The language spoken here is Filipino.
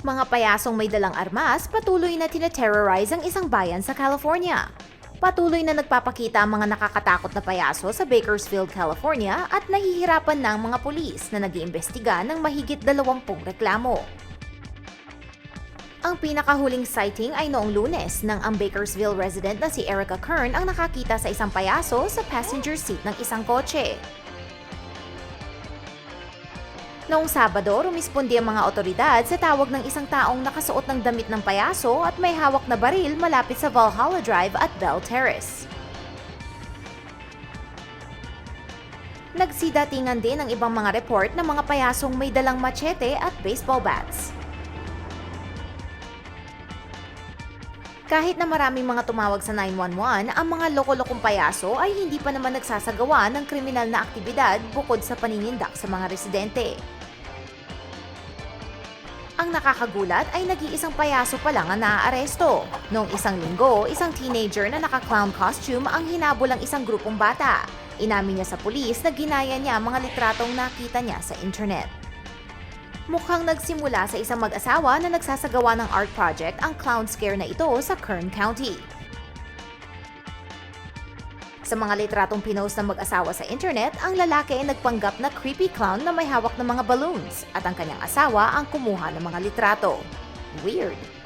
Mga payasong may dalang armas patuloy na tineterrorize ang isang bayan sa California. Patuloy na nagpapakita ang mga nakakatakot na payaso sa Bakersfield, California at nahihirapan ng mga pulis na nag-iimbestiga ng mahigit dalawampung reklamo. Ang pinakahuling sighting ay noong lunes nang ang Bakersville resident na si Erica Kern ang nakakita sa isang payaso sa passenger seat ng isang kotse. Noong Sabado, rumispondi ang mga otoridad sa tawag ng isang taong nakasuot ng damit ng payaso at may hawak na baril malapit sa Valhalla Drive at Bell Terrace. Nagsidatingan din ang ibang mga report ng mga payasong may dalang machete at baseball bats. Kahit na maraming mga tumawag sa 911, ang mga loko-lokong payaso ay hindi pa naman nagsasagawa ng kriminal na aktibidad bukod sa paninindak sa mga residente. Ang nakakagulat ay nag-iisang payaso pa lang ang naaaresto. Noong isang linggo, isang teenager na naka-clown costume ang hinabol ang isang grupong bata. Inamin niya sa pulis na ginaya niya ang mga litratong nakita niya sa internet. Mukhang nagsimula sa isang mag-asawa na nagsasagawa ng art project ang clown scare na ito sa Kern County. Sa mga litratong pinost ng mag-asawa sa internet, ang lalaki ay nagpanggap na creepy clown na may hawak ng mga balloons at ang kanyang asawa ang kumuha ng mga litrato. Weird.